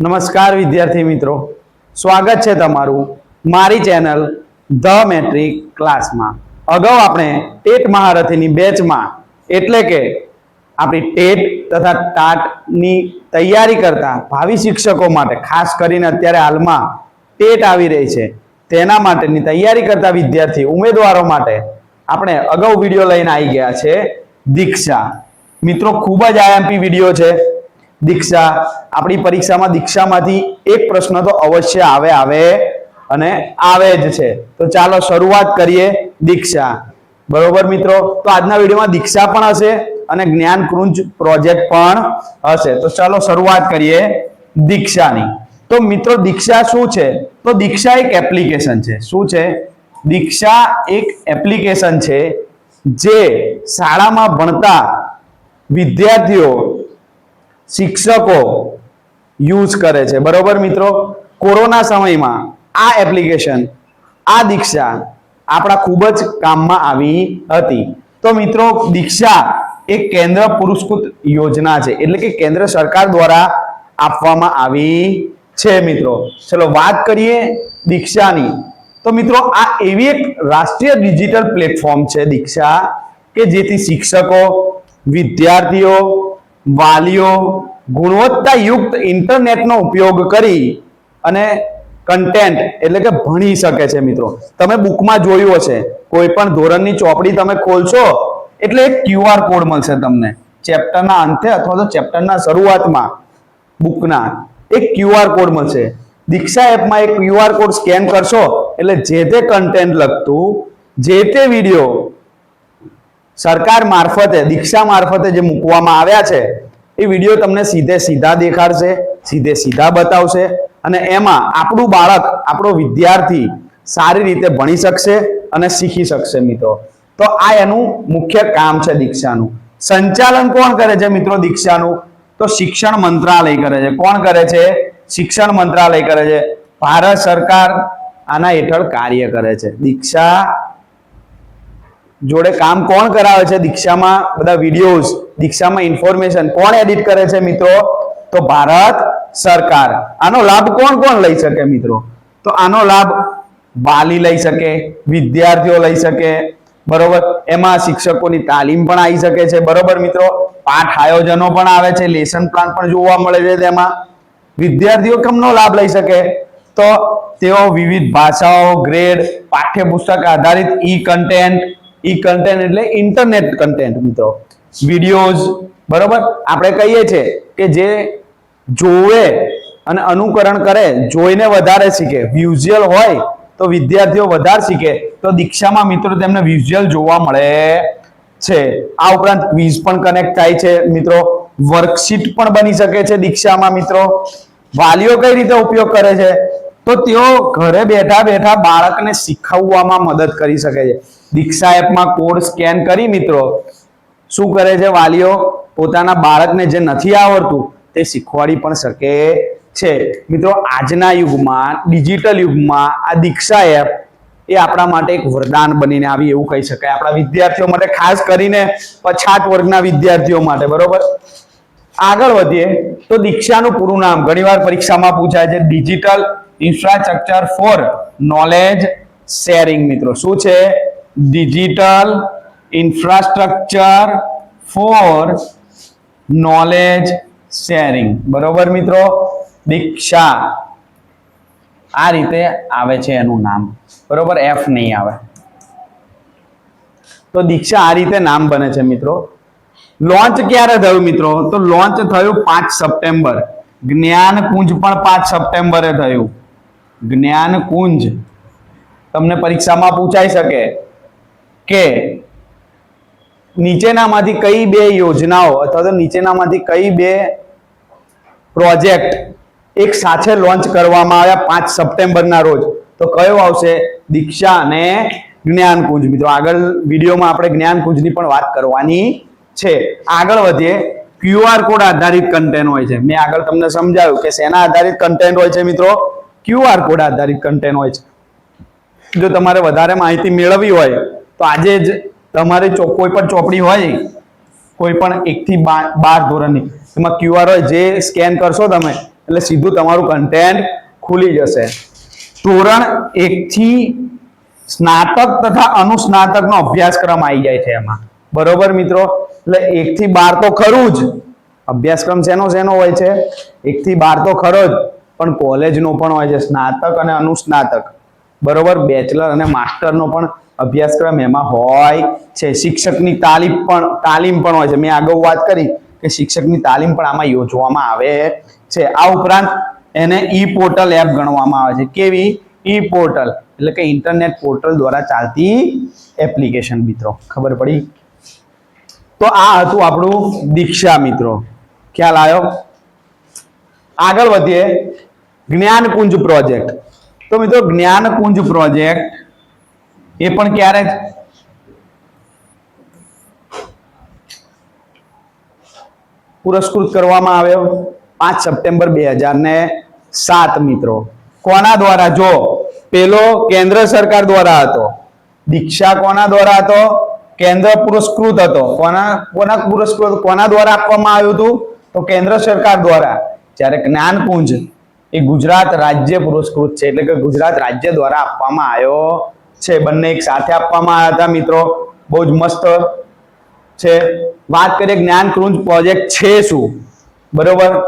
નમસ્કાર વિદ્યાર્થી મિત્રો. સ્વાગત છે તમારું મારી ચેનલ ધ મેટ્રિક ક્લાસમાં. અગાઉ આપણે ટેટ મહારથીની બેચમાં એટલે કે આપણી ટેટ તથા ટાટની તૈયારી કરતા ભાવિ શિક્ષકો માટે, ખાસ કરીને અત્યારે હાલમાં ટેટ આવી રહી છે. તેના માટેની તૈયારી કરતા વિદ્યાર્થી ઉમેદવારો માટે આપણે અગાઉ વીડિયો લઈને આવી ગયા છે. દીક્ષા. મિત્રો, ખૂબ જ આઈએમપી વીડિયો છે. દીક્ષા. આપણી પરીક્ષામાં દીક્ષામાંથી એક પ્રશ્ન તો અવશ્ય આવે આવે અને આવે જ છે. તો ચાલો શરૂઆત કરીએ દીક્ષા. બરોબર મિત્રો? તો આજના વિડીયોમાં દીક્ષા પણ હશે અને જ્ઞાન કૃંજ પ્રોજેક્ટ પણ હશે. તો ચાલો શરૂઆત કરીએ દીક્ષાની. તો મિત્રો, દીક્ષા શું છે? તો દીક્ષા એક એપ્લિકેશન છે. શું છે? દીક્ષા એક એપ્લિકેશન છે જે શાળામાં ભણતા વિદ્યાર્થીઓ શિક્ષકો યુઝ કરે છે. બરોબર મિત્રો? કોરોના સમયમાં આ એપ્લિકેશન, આ દીક્ષા આપણા ખૂબ જ કામમાં આવી હતી. તો મિત્રો, દીક્ષા એક કેન્દ્ર પુરસ્કૃત યોજના છે. એટલે કે કેન્દ્ર સરકાર દ્વારા આપવામાં આવી છે મિત્રો. ચલો વાત કરીએ દીક્ષાની. તો મિત્રો, આ એવી એક રાષ્ટ્રીય ડિજિટલ પ્લેટફોર્મ છે દીક્ષા કે જેથી શિક્ષકો, વિદ્યાર્થીઓ વાલીઓ ગુણવત્તાયુક્ત ઇન્ટરનેટનો ઉપયોગ કરી અને કન્ટેન્ટ એટલે કે ભણી શકે છે મિત્રો. તમે બુકમાં જોયું હશે, કોઈ પણ ધોરણની ચોપડી તમે ખોલશો, એટલે એક ક્યુઆર કોડ મળશે તમને. ચેપ્ટરના અંતે અથવા તો ચેપ્ટરના શરૂઆતમાં બુકના એક ક્યુઆર કોડ મળશે. દીક્ષા એપમાં એક ક્યુઆર કોડ સ્કેન કરશો, એટલે જે તે કન્ટેન્ટ લગતું જે તે વીડિયો સરકાર મારફતે, દીક્ષા મારફતે જે મૂકવામાં આવ્યા છે, એ વીડિયો તમને સીધે સીધા દેખાડશે, સીધે સીધા બતાવશે અને એમાં આપણું બાળક, આપણો વિદ્યાર્થી સારી રીતે ભણી શકશે અને શીખી શકશે મિત્રો. તો આ એનું મુખ્ય કામ છે દીક્ષાનું. સંચાલન કોણ કરે છે મિત્રો દીક્ષાનું? તો શિક્ષણ મંત્રાલય કરે છે. કોણ કરે છે? શિક્ષણ મંત્રાલય કરે છે. ભારત સરકાર આના હેઠળ કાર્ય કરે છે. દીક્ષા જોડે કામ કોણ કરાવે છે? દીક્ષામાં બધા વિડીયોઝ દીક્ષામાં ઇન્ફોર્મેશન કોણ એડિટ કરે છે મિત્રો? તો ભારત સરકાર. આનો લાભ કોણ કોણ લઈ શકે મિત્રો? તો આનો લાભ વાલી લઈ શકે, વિદ્યાર્થીઓ લઈ શકે, બરોબર? એમાં શિક્ષકોની તાલીમ પણ આવી શકે છે, બરોબર મિત્રો? પાઠ આયોજનો પણ આવે છે, લેસન પ્લાન પણ જોવા મળે છે તેમાં. વિદ્યાર્થીઓ કેમનો લાભ લઈ શકે? તો તેઓ વિવિધ ભાષાઓ ગ્રેડ પાઠ્યપુસ્તક આધારિત ઈ કન્ટેન્ટ ઈ કન્ટેન્ટ એટલે ઇન્ટરનેટ કન્ટેન્ટ મિત્રો. વિડીયોઝ બરોબર? આપણે કહીએ છીએ કે જે જોવે અને અનુકરણ કરે, જોઈને વધારે શીખે. વિઝ્યુઅલ હોય તો વિદ્યાર્થીઓ વધારે શીખે. તો દીક્ષામાં મિત્રો તેમને વિઝ્યુઅલ જોવા મળે છે. આ ઉપરાંત ક્વિઝ પણ કનેક્ટ થાય છે મિત્રો. વર્કશીટ પણ બની શકે છે દીક્ષામાં મિત્રો. વાલીઓ કઈ રીતે ઉપયોગ કરે છે? તો તેઓ ઘરે બેઠા બેઠા બાળકને શીખવવામાં મદદ કરી શકે છે. દીક્ષા એપમાં કોડ સ્કેન કરી મિત્રો, શું કરે છે વાલીઓ? પોતાના બાળકને જે નથી આવડતું, તે શીખવાડી પણ શકે છે. મિત્રો, આજના યુગમાં ડિજિટલ યુગમાં, આ દીક્ષા એપ એ આપણા માટે એક વરદાન બનીને આવી એવું કહી શકાય. આપણા વિદ્યાર્થીઓ માટે, ખાસ કરીને પછાત વર્ગના વિદ્યાર્થીઓ માટે, બરોબર? આગળ વધીએ તો દીક્ષાનું પૂરું નામ. ઘણીવાર પરીક્ષામાં પૂછાય છે digital infrastructure for knowledge sharing મિત્રો, શું છે? Digital infrastructure for knowledge sharing બરોબર મિત્રો? દીક્ષા આ રીતે આવે છે એનું નામ. બરોબર? એફ નહીં આવે. તો દીક્ષા આ રીતે નામ બને છે મિત્રો. લોન્ચ ક્યારે થયું મિત્રો? તો લોન્ચ થયું પાંચ સપ્ટેમ્બર. જ્ઞાન કુંજ પણ પાંચ સપ્ટેમ્બરે થયું. જ્ઞાન કુંજ તમને પરીક્ષામાં પૂછાઈ શકે કે નીચેનામાંથી કઈ બે યોજનાઓ અથવા તો નીચેનામાંથી કઈ બે પ્રોજેક્ટ એક સાથે લોન્ચ કરવામાં આવ્યા પાંચ સપ્ટેમ્બરના રોજ. તો કયો આવશે? દીક્ષા અને જ્ઞાનકુંજ. મિત્રો આગળ વિડીયોમાં આપણે જ્ઞાનકુંજની પણ વાત કરવાની છે. આગળ વધીએ. ક્યુઆર કોડ આધારિત કન્ટેન્ટ હોય છે. મેં આગળ તમને સમજાવ્યું કે શેના આધારિત કન્ટેન્ટ હોય છે મિત્રો? ક્યુઆર કોડ આધારિત કન્ટેન્ટ હોય છે. જો તમારે વધારે માહિતી મેળવવી હોય, તો આજે જ તમારે કોઈ પણ ચોપડી હોય, કોઈ પણ એકથી બાર ધોરણની, એમાં ક્યુઆર હોય, જે સ્કેન કરશો તમે, એટલે સીધું તમારું કન્ટેન્ટ ખુલી જશે. ધોરણ એકથી સ્નાતક તથા અનુસ્નાતકનો અભ્યાસક્રમ આવી જાય છે એમાં. બરોબર મિત્રો? એટલે એકથી બાર તો ખરું જ. અભ્યાસક્રમ શેનો શેનો હોય છે? એકથી બાર તો ખરો જ. પણ કોલેજનો પણ હોય છે, સ્નાતક અને અનુસ્નાતક. બરોબર? બેચલર અને માસ્ટરનો પણ અભ્યાસક્રમ એમાં હોય છે. શિક્ષકની તાલીમ પણ તાલીમ પણ હોય છે. મેં આગળ વાત કરી કે શિક્ષકની તાલીમ પણ આમાં યોજવામાં આવે છે. આ ઉપરાંત એને ઈ પોર્ટલ એપ ગણવામાં આવે છે. કેવી? ઈ પોર્ટલ એટલે કે ઇન્ટરનેટ પોર્ટલ દ્વારા ચાલતી એપ્લિકેશન મિત્રો. ખબર પડી? તો આ હતું આપણું દીક્ષા મિત્રો. ખ્યાલ આવ્યો આગળ વધીએ. જ્ઞાનકુંજ પ્રોજેક્ટ. તો મિત્રો, જ્ઞાનકુંજ પ્રોજેક્ટ એ પણ ક્યારે? પુરસ્કૃત કરવામાં આવ્યો પાંચ સપ્ટેમ્બર બે હજાર ને સાત, મિત્રો. કોના દ્વારા? જો, પેલો કેન્દ્ર સરકાર દ્વારા હતો. દીક્ષા કોના દ્વારા હતો? કેન્દ્ર પુરસ્કૃત હતો. કોના કોના પુરસ્કૃત, કોના દ્વારા આપવામાં આવ્યું હતું? તો કેન્દ્ર સરકાર દ્વારા. જ્યારે જ્ઞાનકુંજ એ ગુજરાત રાજ્ય પુરસ્કૃત છે. એટલે કે ગુજરાત રાજ્ય દ્વારા આપવામાં આવ્યો છે. બંને એક સાથે આપવામાં આવ્યા હતા, મિત્રો. બહુ જ મસ્ત છે. વાત કરીએ જ્ઞાનકુંજ પ્રોજેક્ટ છે શું? બરોબર?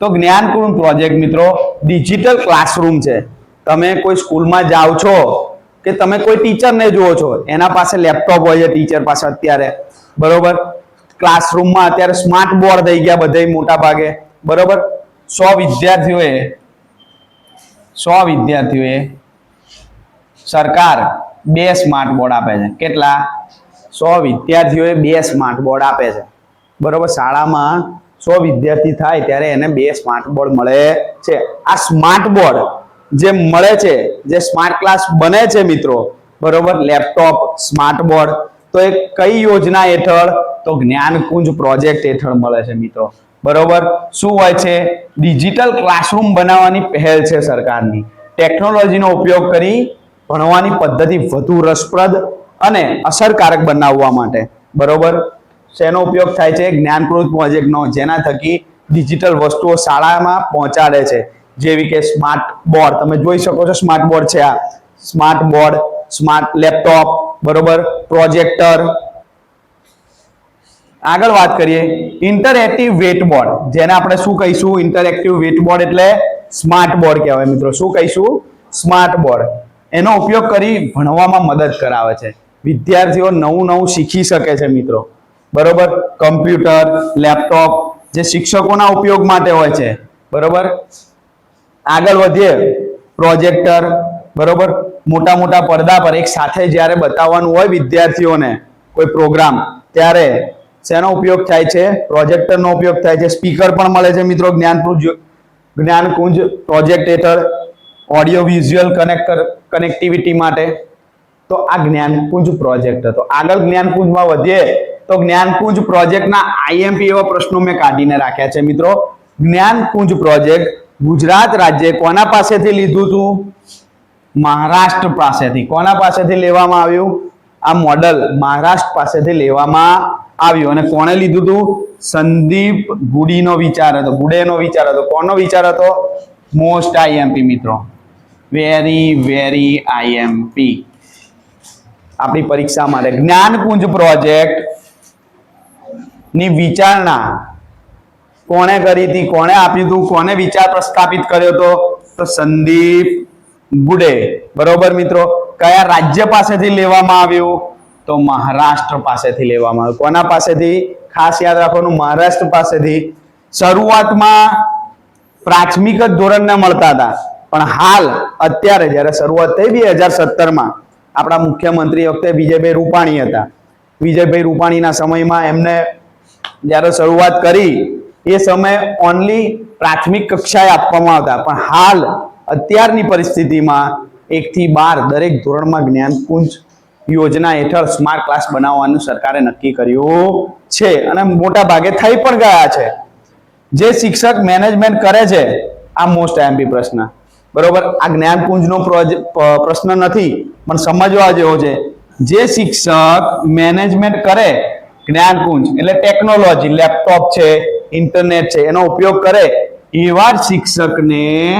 તો જ્ઞાનકુંજ પ્રોજેક્ટ, મિત્રો ડિજિટલ ક્લાસરૂમ છે. તમે કોઈ સ્કૂલમાં જાઓ છો કે તમે કોઈ ટીચરને જુઓ છો, એના પાસે લેપટોપ હોય છે, ટીચર પાસે અત્યારે, બરોબર? ક્લાસરૂમમાં અત્યારે સ્માર્ટ બોર્ડ થઈ ગયા બધે મોટા ભાગે, બરોબર? સો વિદ્યાર્થીઓએ સો વિદ્યાર્થીઓએ સરકાર બે સ્માર્ટ બોર્ડ આપે છે. કેટલા? સો વિદ્યાર્થીઓએ બે સ્માર્ટ બોર્ડ આપે છે. બરોબર? શાળામાં સો વિદ્યાર્થી થાય ત્યારે એને બે સ્માર્ટ બોર્ડ મળે છે. આ સ્માર્ટ બોર્ડ જે મળે છે, જે સ્માર્ટ ક્લાસ બને છે મિત્રો, બરોબર? લેપટોપ સ્માર્ટ બોર્ડ તો એ કઈ યોજના હેઠળ? તો જ્ઞાનકુંજ પ્રોજેક્ટ હેઠળ મળે છે મિત્રો, બરોબર? શું હોય છે? ડિજિટલ ક્લાસરૂમ બનાવવાની પહેલ છે સરકારની. ટેકનોલોજીનો ઉપયોગ કરી ભણવાની પદ્ધતિ વધુ રસપ્રદ અને અસરકારક બનાવવા માટે, બરોબર? શેનો ઉપયોગ થાય છે? જ્ઞાનકૃત પ્રોજેક્ટનો જેના થકી ડિજિટલ વસ્તુઓ શાળામાં પહોંચાડે છે. જેવી કે સ્માર્ટ બોર્ડ તમે જોઈ શકો છો સ્માર્ટ બોર્ડ છે આ. સ્માર્ટ બોર્ડ સ્માર્ટ લેપટોપ બરોબર? પ્રોજેક્ટર આગળ વાત કરીએ. ઇન્ટરેક્ટિવ વેટ બોર્ડ જેને આપણે શું કહીશું? ઇન્ટરેક્ટિવ વેટ બોર્ડ એટલે સ્માર્ટ બોર્ડ કહેવાય મિત્રો. શું કહીશું? સ્માર્ટ બોર્ડ એનો ઉપયોગ કરી ભણવામાં મદદ કરાવે છે. વિદ્યાર્થીઓ નવું નવું શીખી શકે છે મિત્રો. બરોબર? કમ્પ્યુટર લેપટોપ જે શિક્ષકોના ઉપયોગ માટે હોય છે. બરોબર? આગળ વધીએ. પ્રોજેક્ટર, બરોબર? મોટા મોટા પડદા પર એક સાથે જ્યારે બતાવવાનું હોય વિદ્યાર્થીઓને કોઈ પ્રોગ્રામ, ત્યારે શેનો ઉપયોગ થાય છે? પ્રોજેક્ટરનો ઉપયોગ થાય છે. સ્પીકર પણ મળે છે મિત્રો જ્ઞાનકુંજ જ્ઞાનકુંજ પ્રોજેક્ટ હેઠળ ઓડિયો વિઝ્યુઅલ કનેક્ટ કનેક્ટિવિટી માટે. તો આ જ્ઞાનકુંજ પ્રોજેક્ટ હતો આગળ જ્ઞાનકુંજમાં વધીએ. તો જ્ઞાનકુંજ પ્રોજેક્ટના આઈએમપી એવા પ્રશ્નો મેં કાઢીને રાખ્યા છે મિત્રો. જ્ઞાનકુંજ પ્રોજેક્ટ ગુજરાત રાજ્ય કોના પાસેથી લીધું હતું મહારાષ્ટ્ર પાસેથી. કોના પાસેથી લેવામાં આવ્યું? આ મોડલ મહારાષ્ટ્ર પાસેથી લેવામાં આવ્યું. અને કોણે લીધું હતું સંદીપ ગુડીનો વિચાર હતો, ગુડેનો વિચાર હતો. કોનો વિચાર હતો? મોસ્ટ આઈએમપી મિત્રો. વેરી વેરી આઈએમપી આપણી પરીક્ષા માટે જ્ઞાનકુંજ પ્રોજેક્ટની વિચારણા કોણે કરી હતી? કોણે આપ્યું હતું? કોને વિચાર પ્રસ્થાપિત કર્યો હતો? તો સંદીપ ગુડે બરોબર મિત્રો? કયા રાજ્ય પાસેથી લેવામાં આવ્યું? તો મહારાષ્ટ્ર પાસેથી લેવામાં આવ્યું. કોના પાસેથી? ખાસ યાદ રાખવાનું, મહારાષ્ટ્ર પાસેથી. શરૂઆતમાં પ્રાથમિક જ ધોરણને મળતા હતા. પણ હાલ, અત્યારે જ્યારે શરૂઆત થઈ બે હજાર સત્તરમાં, આપણા મુખ્યમંત્રી વખતે વિજયભાઈ રૂપાણી હતા. વિજયભાઈ રૂપાણીના સમયમાં એમને જ્યારે શરૂઆત કરી એ સમયે ઓનલી પ્રાથમિક કક્ષાએ આપવામાં આવતા. પણ હાલ અત્યારની પરિસ્થિતિમાં એકથી બાર દરેક ધોરણમાં જ્ઞાનકુંજ યોજના હેઠળ સ્માર્ટ ક્લાસ બનાવવાનું સરકારે નક્કી કર્યું છે. અને મોટા ભાગે થઈ પણ ગયા છે. જે શિક્ષક મેનેજમેન્ટ કરે છે, આ મોસ્ટ એમપી પ્રશ્ન. બરોબર? આ જ્ઞાનકુંજનો પ્રશ્ન નથી, પણ સમજવા જેવો છે. જે શિક્ષક મેનેજમેન્ટ કરે, જ્ઞાનકુંજ, એટલે ટેકનોલોજી લેપટોપ છે ઇન્ટરનેટ છે, એનો ઉપયોગ કરે એવા શિક્ષકને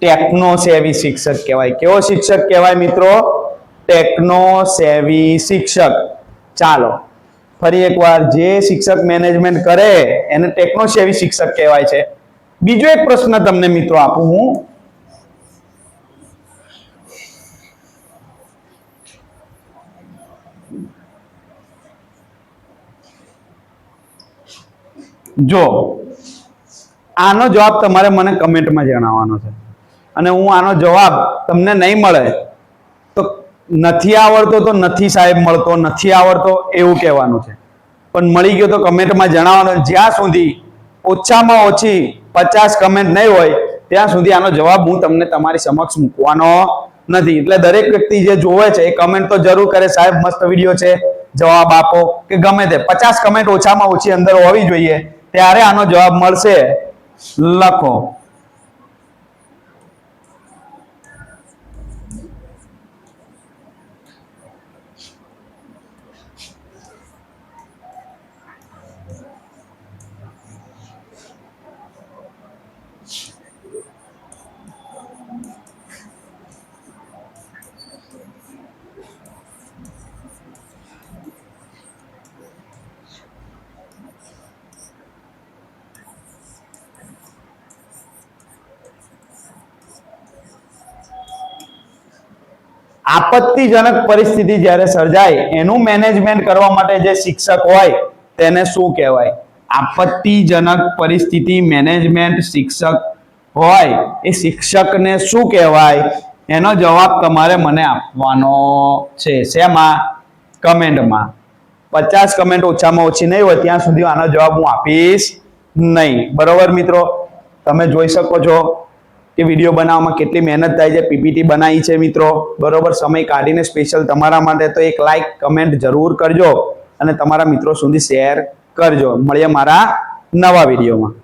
ટેકનો સેવી શિક્ષક કહેવાય. કેવો શિક્ષક કહેવાય મિત્રો? ટેકનો સેવી શિક્ષક. ચાલો, ફરી એકવાર જે શિક્ષક મેનેજમેન્ટ કરે, એને ટેકનો સેવી શિક્ષક કહેવાય છે. બીજો એક પ્રશ્ન તમને મિત્રો આપું હું. જો, આનો જવાબ તમારે મને કમેન્ટમાં જણાવવાનો છે. અને હું આનો જવાબ તમને નહીં મળે, તો નથી આવડતો તો નથી સાહેબ મળતો, નથી આવડતો એવું કહેવાનું છે. પણ મળી ગયો તો કમેન્ટમાં જણાવવાનો, જ્યાં સુધી ઓછામાં ઓછી પચાસ કમેન્ટ નહીં હોય, ત્યાં સુધી આનો જવાબ હું તમને તમારી સમક્ષ મૂકવાનો નથી. એટલે દરેક વ્યક્તિ જે જોવે છે, એ કમેન્ટ તો જરૂર કરે, સાહેબ મસ્ત વીડિયો છે, જવાબ આપો, કે ગમે તે. પચાસ કમેન્ટ ઓછામાં ઓછી અંદર હોવી જોઈએ ત્યારે આનો જવાબ મળશે લખો. આપત્તિજનક પરિસ્થિતિ જ્યારે સર્જાય, એનું મેનેજમેન્ટ કરવા માટે જે શિક્ષક હોય, તેને શું કહેવાય? આપત્તિજનક પરિસ્થિતિ મેનેજમેન્ટ શિક્ષક હોય, એ શિક્ષકને શું કહેવાય? એનો જવાબ તમારે મને આપવાનો છે. શેમાં? કમેન્ટમાં. પચાસ કમેન્ટ ઓછામાં ઓછી નહીં હોય, ત્યાં સુધી આનો જવાબ હું આપીશ નહીં. બરોબર મિત્રો? તમે જોઈ શકો છો. કે વીડિયો બનાવવામાં કેટલી મહેનત થાય છે પીપીટી બનાવી છે મિત્રો. બરોબર, સમય કાઢીને સ્પેશિયલ તમારા માટે તો એક લાઈક કમેન્ટ જરૂર કરજો અને તમારા મિત્રો સુધી શેર કરજો. મળીએ મારા નવા વિડીયોમાં